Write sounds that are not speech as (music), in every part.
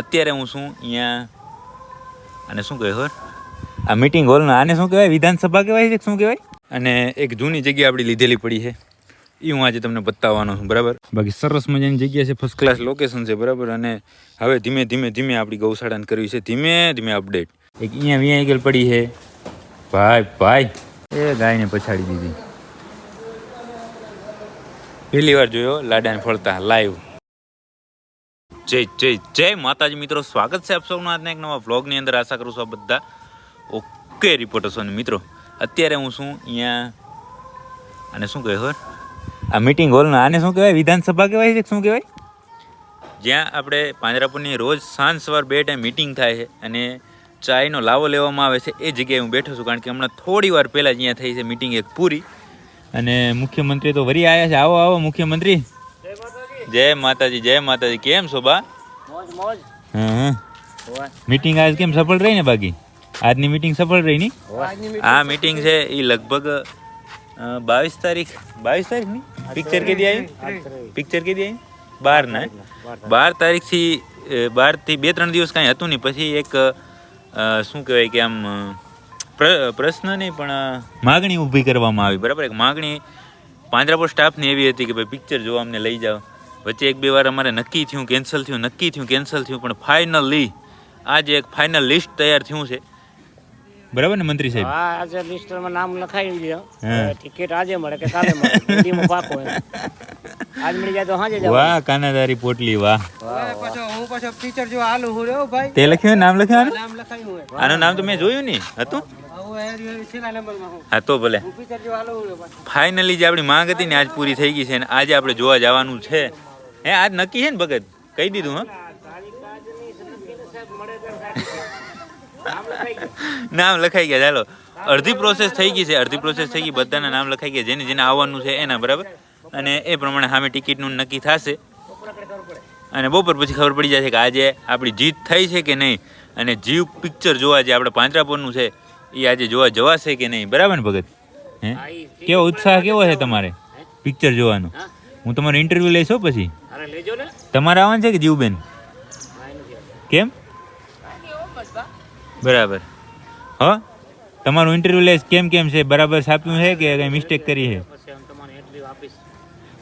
અત્યારે હું છું અહીંયા અને શું કહેવાય ખબર? આ મીટિંગ હોલના આને શું કહેવાય? વિધાનસભા કહેવાય છે શું કહેવાય? અને એક જૂની જગ્યા આપણી લીધેલી પડી છે. એ હું આજે તમને બતાવવાનો છું બરાબર? બાકી સરસ મજાની જગ્યા છે ફર્સ્ટ ક્લાસ લોકેશન છે બરાબર? અને હવે ધીમે ધીમે ધીમે આપણી ગૌશાળાને કરવી છે ધીમે ધીમે અપડેટ એક અહીંયા વીઆઈ પડી છે. ભાઈ ભાઈ. એ ગાયને પછાડી દીધી. પહેલી વાર જોયો લાડાને ફળતા લાઈવ જય જય જય માતાજી મિત્રો. સ્વાગત છે આપ સૌનું આજના એક નવા વ્લોગની અંદર. આશા કરું છું આ બધા ઓકે રિપોર્ટર્સ અને મિત્રો, અત્યારે હું છું અહીંયા અને શું કહેવાય ખબર? આ મિટિંગ હોલના આને શું કહેવાય? વિધાનસભા કહેવાય છે શું કહેવાય? જ્યાં આપણે પાંજરાપુરની રોજ સાંજ સવાર બે ટાઈમ મિટિંગ થાય છે અને ચાયનો લાવો લેવામાં આવે છે. એ જગ્યાએ હું બેઠો છું કારણ કે હમણાં થોડી વાર પહેલાં જ અહીંયા થઈ છે મીટિંગ એક પૂરી. અને મુખ્યમંત્રી તો વરી આવ્યા છે. આવો આવો મુખ્યમંત્રી. જય માતાજી જય માતાજી. કેમ છો બા? મીટિંગ આજ કેમ સફળ રહી ને બાકી? આજની મીટિંગ સફળ રહી ની? આ મીટિંગ છે એ લગભગ બાવીસ તારીખ. બાવીસ તારીખની? પિક્ચર કેદી આવી પિક્ચર કેદી આવી બાર ના બાર તારીખથી બાર બારથી બે ત્રણ દિવસ કાંઈ હતું નહીં. પછી એક શું કહેવાય કે આમ પ્રશ્ન નહીં પણ માગણી ઊભી કરવામાં આવી. બરાબર? એક માગણી પાંજરાપોર સ્ટાફની એવી હતી કે ભાઈ પિક્ચર જોવા અમને લઈ જાઓ. વચ્ચે એક બે વાર અમારે નક્કી થયું કેન્સલ થયું નક્કી થયું કેન્સલ થયું પણ ફાઇનલી આજે એક ફાઇનલ લિસ્ટ તૈયાર થયું છે. બરાબર ને મંત્રી સાહેબ? હા આજે લિસ્ટમાં નામ લખાઈ ગયું ટિકિટ આજે મળે કે કાલે મળે? હિન્દીમાં પાકો આજ મળી જાય તો હાજે જાવ વાહ કાનાદારી પોટલી વાહ. પાછો હું પાછો ટીચર જો આલુ હું રહ્યો ભાઈ. તે લખ્યું નામ લખ્યું આનું? નામ લખાયું હોય. આનું નામ તો મેં જોયું નહીં. હતું? હું તો ભલે. ફાઇનલી જે આપણી માંગ હતી ને આજ પૂરી થઈ ગઈ છે અને આજે આપણે જોવા જવાનું છે. હે, આજ નક્કી છે ને ભગત? કહી દીધું, હા? નામ લખાઈ ગયા, ચાલો. અડધી પ્રોસેસ થઈ ગઈ છે, અડધી પ્રોસેસ થઈ ગઈ, બધાના નામ લખાઈ ગયા, જેને જેને આવવાનું છે એના, બરાબર? અને એ પ્રમાણે સામે ટિકિટનું નક્કી થશે. અને બપોર પછી ખબર પડી જશે કે આજે આપણી જીત થઈ છે કે નહીં? અને જીવ પિક્ચર જોવા જે આપણે પાંજરાપોળનું છે, એ આજે જોવા જવાશે કે નહીં? બરાબર ને ભગત? હે? કેવો ઉત્સાહ કેવો છે તમારે પિક્ચર જોવાનો? હું તમારો ઇન્ટરવ્યૂ લઈશ પછી. તમારે આવવાનું છે કે જીવબેન? કેમ? બરાબર. હ? તમારું ઇન્ટરવ્યુ લેસ કેમ કેમ છે? બરાબર છાપ્યું છે કે કંઈ મિસ્ટેક કરી છે?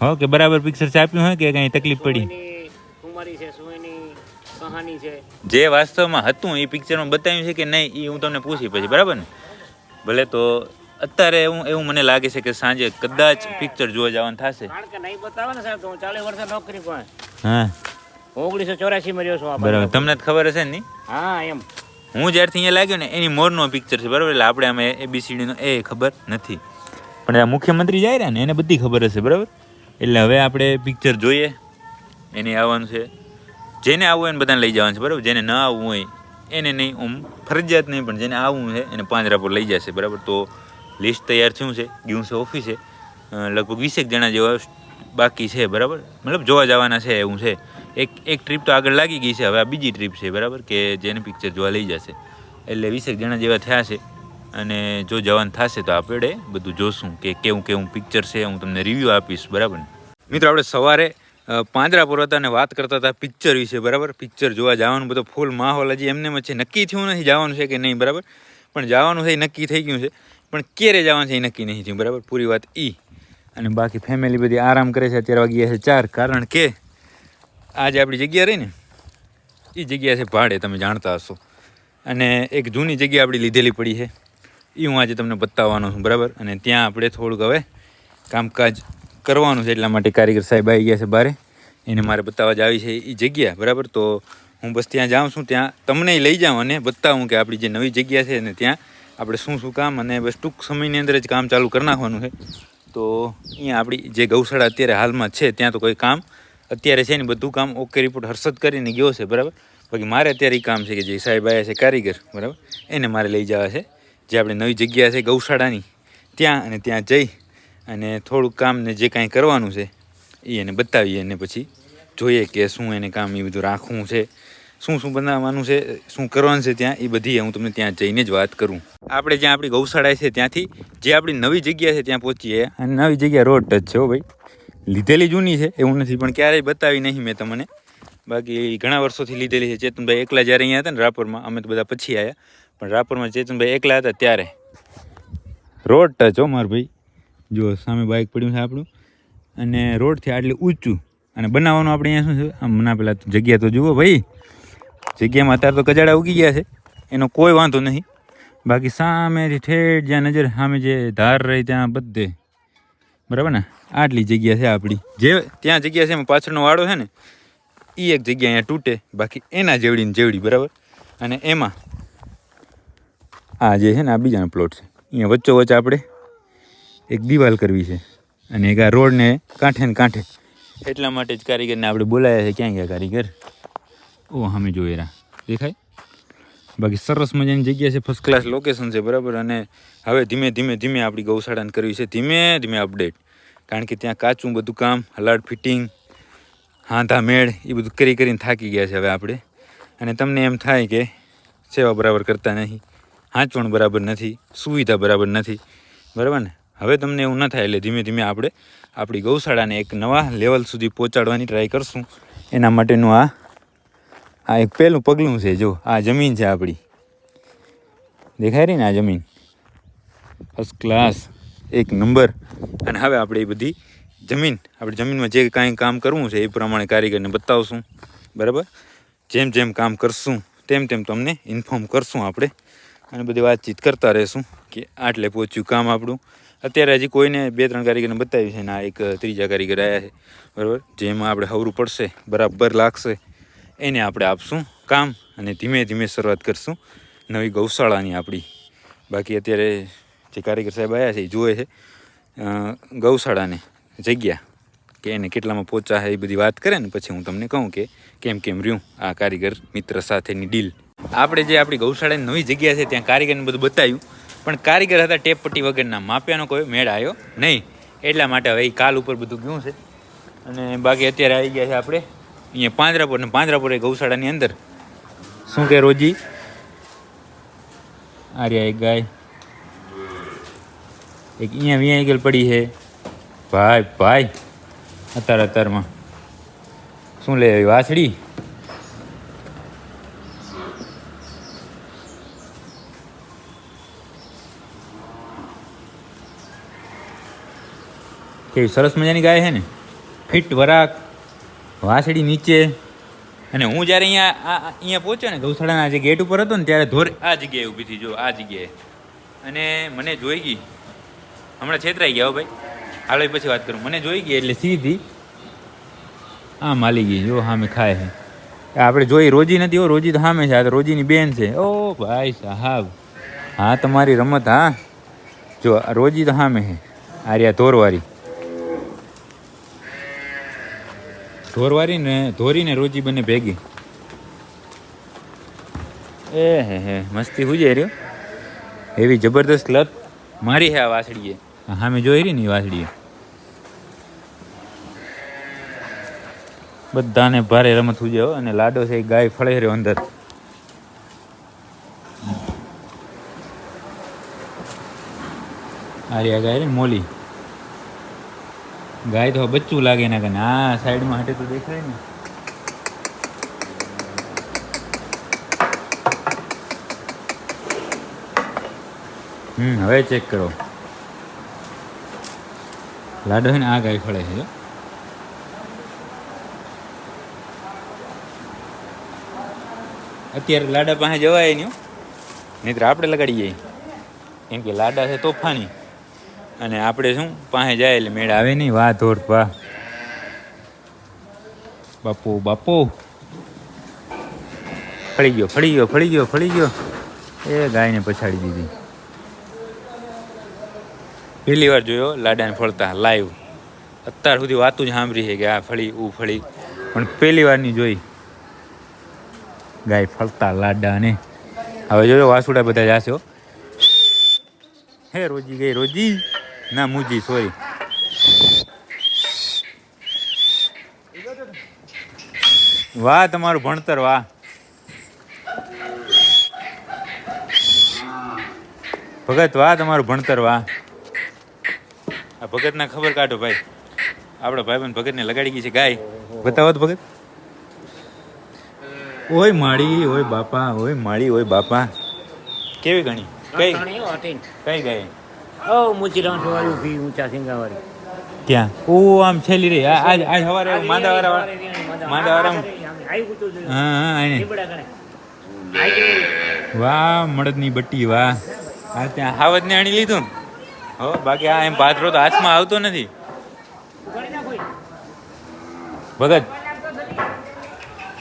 હું કે બરાબર પિક્ચર છાપ્યું હોય કે કંઈ તકલીફ પડી? છે છે. જે વાસ્તવમાં હતું એ પિક્ચરમાં બતાવ્યું છે કે નહીં એ હું તમને પૂછી પછી બરાબર ને? ભલે તો અત્યારે એવું એવું મને લાગે છે કે સાંજે કદાચ પિક્ચર જોવા જવાનું થશે. કારણ કે નહીં બતાવે ને સાહેબ હું ચાલીસ વર્ષે નોકરી પણ હા. ઓગણીસો ચોરાસી માં રહ્યો છું બરાબર. તમને જ ખબર હશે ને નહીં? હા એમ. હું જ્યારથી અહીંયા લાગ્યો ને એની મોરનો પિક્ચર છે બરાબર? એટલે આપણે અમે એબીસીડીનો એ ખબર નથી. પણ આ મુખ્યમંત્રી જાય રહ્યા ને એને બધી ખબર હશે બરાબર? એટલે હવે આપણે પિક્ચર જોઈએ. એને આવવાનું છે. જેને આવવું હોય એને બધાને લઈ જવાનું છે બરાબર? જેને ન આવવું હોય એને નહીં આમ ફરજિયાત નહીં પણ જેને આવવું છે એને પાંજરા પર લઈ જશે બરાબર? તો લિસ્ટ તૈયાર થયું છે ગયું છે ઓફિસે લગભગ વીસેક જણા જેવા બાકી છે, બરાબર? મતલબ જોવા જવાના છે, એવું છે. એક એક ટ્રીપ તો આગળ લાગી ગઈ છે, હવે આ બીજી ટ્રીપ છે, બરાબર? કે જેને પિક્ચર જોવા લઈ જશે. એટલે વીસેક જણા જેવા થયા છે. અને જો જવાન થશે તો આપણે બધું જોશું કે કેવું કેવું પિક્ચર છે, હું તમને રિવ્યૂ આપીશ, બરાબર? મિત્રો, આપણે સવારે પાંદરા પુરવતાને વાત કરતા હતા પિક્ચર વિશે, બરાબર? પિક્ચર જોવા જવાનું, બધો ફૂલ માહોલ હજી એમને છે. નક્કી થયું નથી જવાનું છે કે નહીં, બરાબર? પણ જવાનું છે એ નક્કી થઈ ગયું છે. પણ ક્યારે જવાનું છે એ નક્કી નહીં થયું, બરાબર? પૂરી વાત ઈ. અને બાકી ફેમિલી બધી આરામ કરે છે, અત્યારે વાગ્યા છે ચાર. કારણ કે આજે આપણી જગ્યા રહી ને એ જગ્યા છે ભાડે, તમે જાણતા હશો. અને એક જૂની જગ્યા આપણી લીધેલી પડી છે એ હું આજે તમને બતાવવાનો છું, બરાબર? અને ત્યાં આપણે થોડુંક હવે કામકાજ કરવાનું છે, એટલા માટે કારીગર સાહેબ આવી ગયા છે બારે. એને મારે બતાવવા જ આવી છે એ જગ્યા, બરાબર? તો હું બસ ત્યાં જાઉં છું, ત્યાં તમને લઈ જાઉં અને બતાવું કે આપણી જે નવી જગ્યા છે ને ત્યાં આપણે શું શું કામ અને બસ ટૂંક સમયની અંદર જ કામ ચાલુ કરી નાખવાનું છે. તો અહીંયા આપણી જે ગૌશાળા અત્યારે હાલમાં છે, ત્યાં તો કોઈ કામ અત્યારે છે ને બધું કામ ઓકે રિપોર્ટ હર્ષદ કરીને ગયો છે, બરાબર? બાકી મારે અત્યારે એ કામ છે કે જે સાહેબ આવ્યા છે કારીગર, બરાબર? એને મારે લઈ જવા છે. જે આપણે નવી જગ્યા છે ગૌશાળાની, ત્યાં અને ત્યાં જઈ અને થોડુંક કામને જે કાંઈ કરવાનું છે એ એને બતાવીએ અને પછી જોઈએ કે શું એને કામ એ બધું રાખવું છે. શું શું બનાવવાનું છે, શું કરવાનું છે ત્યાં, એ બધી હું તમને ત્યાં જઈને જ વાત કરું. આપણે જ્યાં આપણી ગૌશાળા છે ત્યાંથી, જે આપણી નવી જગ્યા છે ત્યાં પહોંચીએ. અને નવી જગ્યા રોડ ટચ છે હો ભાઈ. લીધેલી જૂની છે, એવું નથી, પણ ક્યારેય બતાવી નહીં મેં તમને. બાકી ઘણા વર્ષોથી લીધેલી છે. ચેતનભાઈ એકલા જ્યારે અહીંયા હતા ને રાપરમાં, અમે તો બધા પછી આવ્યા પણ રાપરમાં ચેતનભાઈ એકલા હતા ત્યારે. રોડ ટચ હો માર ભાઈ. જો સામે બાઇક પડ્યું છે આપણું. અને રોડથી આટલું ઊંચું. અને બનાવવાનું આપણે અહીંયા શું છે? આમ ના પેલા જગ્યા તો જુઓ ભાઈ. જગ્યામાં અત્યારે તો કજાડા ઉગી ગયા છે, એનો કોઈ વાંધો નહીં. બાકી સામેથી ઠેઠ જ્યાં નજર, સામે જે ધાર રહી ત્યાં બધે. બરાબર ને? આટલી જગ્યા છે આપણી. જે ત્યાં જગ્યા છે, એમાં પાછળનો વાડો છે ને એ એક જગ્યા અહીંયા તૂટે. બાકી એના જેવડી ને જેવડી, બરાબર? અને એમાં આ જે છે ને, આ બીજાનો પ્લોટ છે. અહીંયા વચ્ચોવચ્ચ આપણે એક દિવાલ કરવી છે. અને એક આ રોડને કાંઠે ને કાંઠે. એટલા માટે જ કારીગરને આપણે બોલાયા છે. ક્યાં ગયા કારીગર? ઓ અમે જોઈ રહ્યા. દેખાય? બાકી સરસ મજાની જગ્યા છે ફર્સ્ટ ક્લાસ લોકેશન છે, બરાબર? અને હવે ધીમે ધીમે ધીમે આપણી ગૌશાળાને કરવી છે, ધીમે ધીમે અપડેટ કારણ કે ત્યાં કાચું બધું કામ, હલાડ ફિટિંગ હાંધા મેળ, એ બધું કરી કરીને થાકી ગયા છે હવે આપણે. અને તમને એમ થાય કે સેવા બરાબર કરતા નહીં. હાંચવણ બરાબર નથી, સુવિધા બરાબર નથી. બરાબર ને? હવે તમને એવું ન થાય એટલે ધીમે ધીમે આપણે આપણી ગૌશાળાને એક નવા લેવલ સુધી પહોંચાડવાની ટ્રાય કરશું. એના માટેનું આ આ એક પહેલું પગલું છે, જો. આ જમીન છે આપણી. દેખાય રહી ને આ જમીન? ફર્સ્ટ ક્લાસ એક નંબર. અને હવે આપણે એ બધી જમીન, આપણે જમીનમાં જે કાંઈ કામ કરવું છે, એ પ્રમાણે કારીગરને બતાવશું. બરાબર? જેમ જેમ કામ કરશું, તેમ તેમ તમને ઇન્ફોર્મ કરશું આપણે. અને બધી વાતચીત કરતા રહેશું કે આટલે પહોંચ્યું કામ આપણું. અત્યારે હજી કોઈને બે ત્રણ કારીગરને બતાવ્યું છે ને આ એક ત્રીજા કારીગર આવ્યા છે. બરાબર? જેમાં આપણે હવરું પડશે, બરાબર લાગશે. એને આપણે આપશું કામ અને ધીમે ધીમે શરૂઆત કરશું. નવી ગૌશાળાની આપણી. બાકી અત્યારે જે કારીગર સાહેબ આવ્યા છે, એ જુએ છે. ગૌશાળાને જગ્યા કે એને કેટલામાં પહોંચા એ બધી વાત કરે ને, પછી હું તમને કહું કે કેમ કેમ રહ્યું આ કારીગર મિત્ર સાથેની ડીલ. આપણે જે આપણી ગૌશાળાની નવી જગ્યા છે, ત્યાં કારીગરને બધું બતાવ્યું. પણ કારીગર હતા ટેપ પટ્ટી વગરના, માપ્યાનો કોઈ મેળ આવ્યો નહીં. એટલા માટે હવે એ કાલ ઉપર બધું ગયું છે. અને બાકી અત્યારે આવી ગયા છે આપણે. અહીંયા પાંજરાપુર ને પાંજરાપુર એ ગૌશાળાની અંદર. શું કે રોજી? આર્યા એક ગાય. એક અહીંયા વિયાઈ ગયેલ પડી છે. ભાઈ ભાઈ. અત્યારે અત્યારમાં શું લે આવી વાછડી? કેવી સરસ મજાની ગાય છે ને. ફિટ વરાક. વાછડી નીચે. અને હું જ્યારે અહીંયા અહીંયા પહોંચ્યો ને ગૌશાળાના જે ગેટ ઉપર હતો ને ત્યારે ધોર આ જગ્યાએ ઊભી હતી જો, આ જગ્યાએ. અને મને જોઈ ગઈ. હમણાં છેતરાઈ ગયા હો ભાઈ. હાલો પછી વાત કરું. મને જોઈ ગઈ એટલે સીધી આ માલી ગઈ જો સામે ખાય છે. આપણે જોઈ રોજી નથી હો, રોજી તો સામે છે. આ તો રોજીની બેન છે. ઓ ભાઈ સાહેબ. હા તમારી રમત, હા. જો રોજી તો સામે છે. આર્યા ધોરવારી ધોરવારી ને ધોરી ને રોજી બંને ભેગી. એ હે હે, મસ્તી હુજે રહ્યો? એવી જબરદસ્ત લત મારી હે આ વાસળીએ હા મેં જોઈ રહી ને વાસળીએ બધાને ભારે રમત હુજે હો, અને લાડો છે ગાય ફળે રહ્યો અંદર. આર્યા ગાય મોલી. ગાય તો બચ્ચું લાગે ના કે આ સાઈડમાં હાટે તો દેખાય ને. હમ, હવે ચેક કરો. લાડો ને આ ગાય ફળે છે અત્યારે લાડા પાસે જવાય નહીં નહીં આપણે લગાડી જઈએ કેમ કે લાડા છે તોફાની. અને આપણે શું? પાસે જાય એટલે મેળ આવે નહીં. વાહ ધોર વાહ. બાપુ બાપુ. ફળી ગયો ફળી ગયો ફળી ગયો ફળી ગયો. એ ગાયને પછાડી દીધી. પહેલી વાર જોયો, લાડાને ફળતા લાઈવ અત્યાર સુધી વાતું જ સાંભળી છે કે આ ફળી ઉ ફળી. પણ પહેલી વારની જોઈ. ગાય ફળતા, લાડાને. હવે જોયો વાસુડા બધા જાશે હે રોજી, ગઈ રોજી. ના મુજી સોરી વાહ તમારું ભણતર વાહ. ભગત વાહ તમારું ભણતર વાહ. આ ભગતને ખબર કાઢો ભાઈ. આપણા ભાઈબંધ ભગતને લગાડી ગઈ છે ગાય. બતાવો તો ભગત. ઓય માળી ઓય બાપા ઓય માળી ઓય બાપા. કેવી ગણી? કઈ? કઈ ગઈ ઓ મૂચી રાંઠ વાળી ઊભી ઊંચા સિંગાવાળી. ક્યાં? ઓ આમ છેલી રે આજ આજ સવારે માંદા વાળા હા હા આને વાહ મળદની બટ્ટી વાહ. આ ત્યાં હાવજ ને આણી લીધું હો બાકી આ એમ પાથરો તો હાથમાં આવતો નથી. ભગત.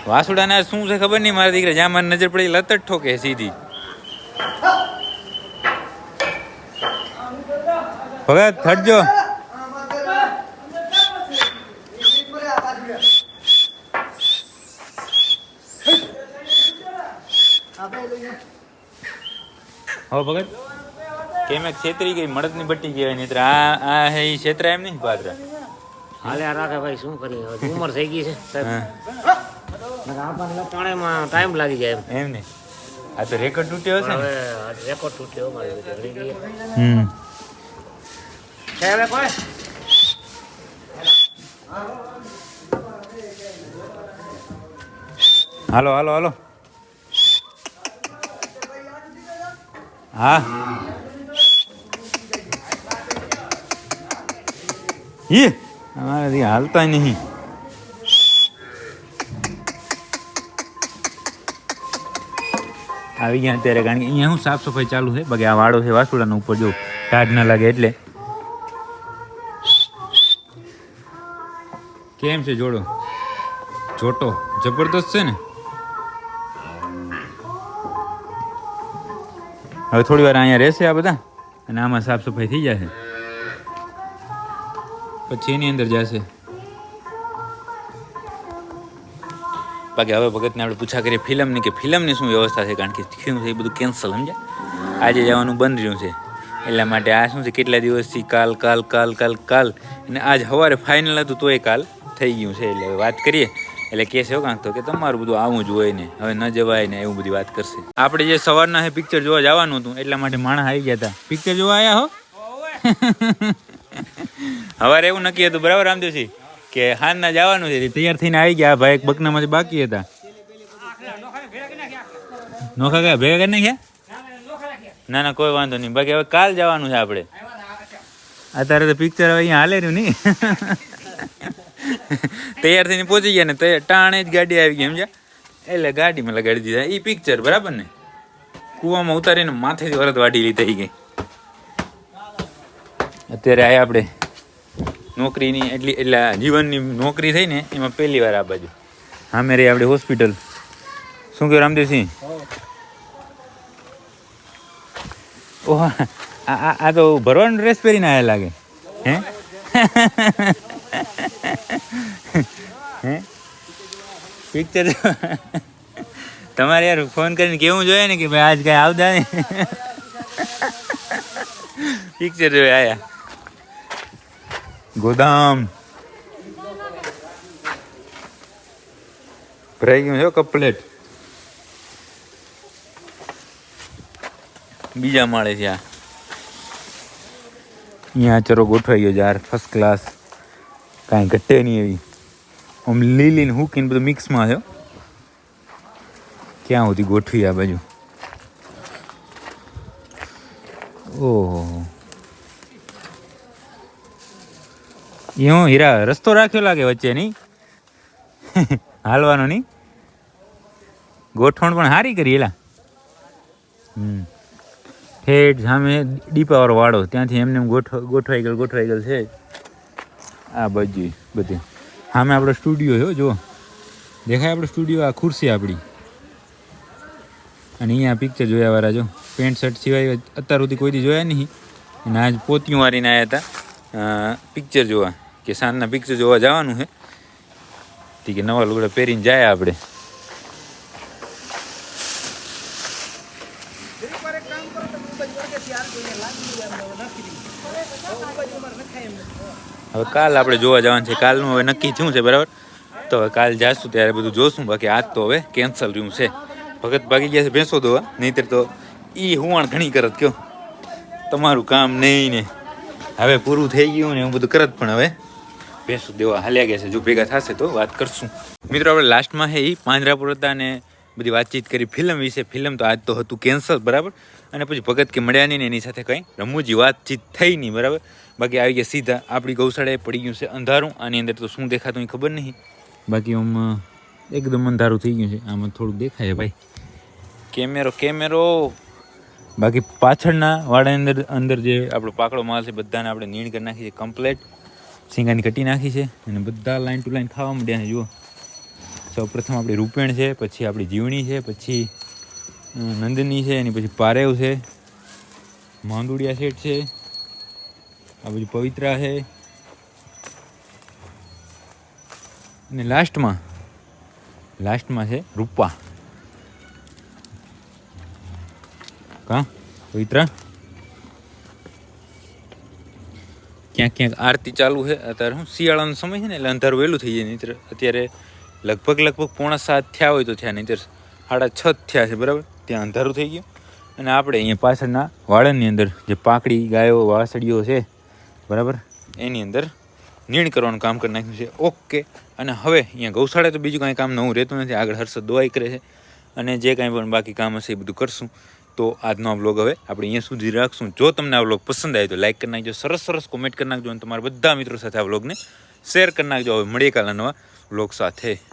વાસુડાને શું છે ખબર નહીં? મારા દીકરા જ્યાં મને નજર પડી લત જ ઠોકે સીધી. ભગત થડજો હો ભગત. કેમ એક છેતરી ગઈ મળદની બટ્ટી કહેવાય નહીં આ આ હે ઈ છેતરા એમ નહીં પાત્ર? હાલે આ રાખે ભાઈ શું કરીએ? હવે ઉંમર થઈ ગઈ છે ત્રણેયમાં ટાઈમ લાગી જાય એમ. એમ નહીં. આ તો રેકોર્ડ તૂટ્યો હશે ને. હવે રેકોર્ડ તૂટ્યો હમ. છે હવે કોઈ હાલો હાલો હાલો હા ઈ અમારાથી હાલતા નહીં આવી ગયા અત્યારે કારણ કે અહીંયા શું સાફ સફાઈ ચાલુ છે? બાકી આ વાળો છે, વાસુડાનો ઉપર જો ટાઢ ના લાગે એટલે. કેમ છે જોડો? જોટો. જબરદસ્ત છે ને? હવે થોડી વાર અહીંયા રહેશે આ બધા, અને આમાં સાફ સફાઈ થઈ જશે. પછી એની અંદર જશે. બાકી હવે ભગતને આપણે પૂછા કરીએ ફિલ્મની કે ફિલ્મની શું વ્યવસ્થા છે? કારણ કે થયું છે એ બધું કેન્સલ સમજ્યા? આજે જવાનું બંધ રહ્યું છે. એટલા માટે આ શું છે? કેટલા દિવસથી કાલ કાલ કાલ કાલ કાલ? અને આજ સવારે ફાઇનલ હતું તોય કાલ. થઈ ગયું છે એટલે હવે વાત કરીએ. એટલે કે છે કાંક તો કે તમારું બધું આવું જ હોય ને, હવે ન જવાય ને એવું બધી વાત કરશે. આપણે જે સવારના હે પિક્ચર જોવા જવાનું હતું, એટલા માટે માણસ આવી ગયા હતા. પિક્ચર જોવા આવ્યા હો? (laughs) હવારે એવું નક્કી હતું, બરાબર રામદેવસિંહ કે હાનના જવાનું છે, તૈયાર થઈને આવી ગયા, ભાઈ એક બકનામાંથી બાકી હતા. નોખા ગયા, ભેગા કરી નાખ્યા? ના ના, કોઈ વાંધો નહીં. બાકી હવે કાલ જવાનું છે આપણે. અત્યારે તો પિક્ચર હવે અહીંયા હાલે રહ્યું નહીં. (laughs) (laughs) તૈયાર થઈને પહોંચી ગયા ને તો ટાણે જ ગાડી આવી ગઈ, સમજ્યા? એટલે ગાડીમાં લગાડી દીધા. એ પિક્ચર બરાબર ને? કૂવામાં ઉતારીને માથેથી વરત વાઢી લીધી ગઈ. અત્યારે આયા આપણે નોકરીની એટલી, એટલે જીવનની નોકરી થઈ ને, એમાં પહેલી વાર આ બાજુ. હા મેરે આપણે હોસ્પિટલ શું કહ્યું રામદેવસિંહ? ઓહ, આ આ આ તો ભરવાનો ડ્રેસ પહેરીને આયા લાગે. હે? (laughs) હે? પિક્ચર તમારે યાર ફોન કરીને કેવું જોઈએ ને કે ભાઈ આજ કાંઈ આવતા નહીં? પિક્ચર જોઈ આયા. ગોદામ. ભરાઈ ગયું છે કપલેટ બીજા માળે છે આ. અહીંયા ચરો ગોઠવાઈ ગયો યાર ફર્સ્ટ ક્લાસ કાંઈ ઘટે નહીં એવી. આમ લીલીને હુકીને બધું મિક્સમાં છે ક્યાં સુધી ગોઠવી આ બાજુ? ઓહો. એ હું હીરા રસ્તો રાખ્યો લાગે વચ્ચે નહીં (laughs) હાલવાનો નહીં? ગોઠવણ પણ સારી કરી એલા. હમ. ઠેઠ સામે દીપાવાળો વાળો ત્યાંથી એમને એમ ગોઠવ, ગોઠવાઈ ગયેલ ગોઠવાઈ ગયેલ છે. આ બાજુ બધી. સામે આપણો સ્ટુડિયો છે જો દેખાય આપણો સ્ટુડિયો આ ખુરશી આપણી. અને અહીંયા પિક્ચર જોયા વાળા જો. પેન્ટ શર્ટ સિવાય અત્યાર સુધી કોઈ જોયા નહીં. અને આજ પોતિયું મારીને આવ્યા હતા. પિક્ચર જોવા. કે સાંજના પિક્ચર જોવા જવાનું છે. કે નવા લુગડા પહેરીને જાય આપણે. હવે કાલ આપણે જોવા જવાનું છે. કાલનું હવે નક્કી થયું છે, બરાબર? તો હવે કાલ જાશું ત્યારે બધું જોશું. બાકી આજ તો હવે કેન્સલ રહ્યું છે. ભગત ભાગી ગયા છે ભેંસો દોવા. નહીંતર તો એ હુવાણ ઘણી કરત, કયો. તમારું કામ નહીં ને. હવે પૂરું થઈ ગયું ને એવું બધું કરત પણ હવે. ભેંસો દેવા હાલ્યા ગયા છે. જો ભેગા થશે તો વાત કરશું. મિત્રો, આપણે લાસ્ટમાં હે એ પાંજરાપુર હતા ને બધી વાતચીત કરી ફિલ્મ વિશે. ફિલ્મ તો આજ તો હતું કેન્સલ બરાબર? અને પછી ભગત કે મળ્યા નહીં એની સાથે કંઈ રમૂજી વાતચીત થઈ નહીં, બરાબર? બાકી આવી ગયા સીધા. આપણી ગૌશાળાએ પડી ગયું છે અંધારું. આની અંદર તો શું દેખાતું એ ખબર નહીં. બાકી આમ એકદમ અંધારું થઈ ગયું છે. આમાં થોડુંક દેખાય ભાઈ. કેમેરો કેમેરો. બાકી પાછળના વાડાની અંદર અંદર જે આપણો પાકડો માલ છે, બધાને આપણે નીણ કરી નાખી છે કમ્પ્લેટ સિંગાની કટી નાખી છે અને બધા લાઈન ટુ લાઈન ખાવા માંડ્યા છે, જુઓ. સૌ પ્રથમ આપણી રૂપેણ છે, પછી આપણી જીવણી છે, પછી નંદની છે, એની પછી પારેવ છે, માંદુડિયા શેઠ છે. આ બધું પવિત્રા છે. અને લાસ્ટમાં લાસ્ટમાં છે રૂપા. કા? પવિત્રા? ક્યાંક ક્યાંક આરતી ચાલુ છે. અત્યારે હું શિયાળાનો સમય છે ને, એટલે અંધારું વહેલું થઈ જાય નહીં અત્યારે લગભગ લગભગ પોણા સાત થયા હોય તો થયા નહીં સાડા છ થયા છે, બરાબર? ત્યાં અંધારું થઈ ગયું. અને આપણે અહીંયા પાછળના વાળંદની અંદર જે પાકડી ગાયો, વાસળીઓ છે બરાબર? એની અંદર નીણ કરવાનું કામ કરી નાખ્યું છે. ઓકે. અને હવે અહીંયા ગૌશાળા તો બીજું કાંઈ કામ નવું રહેતું નથી. આગળ હર્ષદ દવાઈ કરે છે. અને જે કાંઈ પણ બાકી કામ હશે એ બધું કરશું. તો આજનો આ બ્લોગ હવે આપણે અહીંયા સુધી રાખશું. જો તમને આ બ્લોગ પસંદ આવે તો લાઈક કરી નાખજો. સરસ સરસ કોમેન્ટ કરી નાખજો. અને તમારા બધા મિત્રો સાથે આ બ્લોગને શેર કરી નાખજો. હવે મળીએ કાલના નવા બ્લોગ સાથે.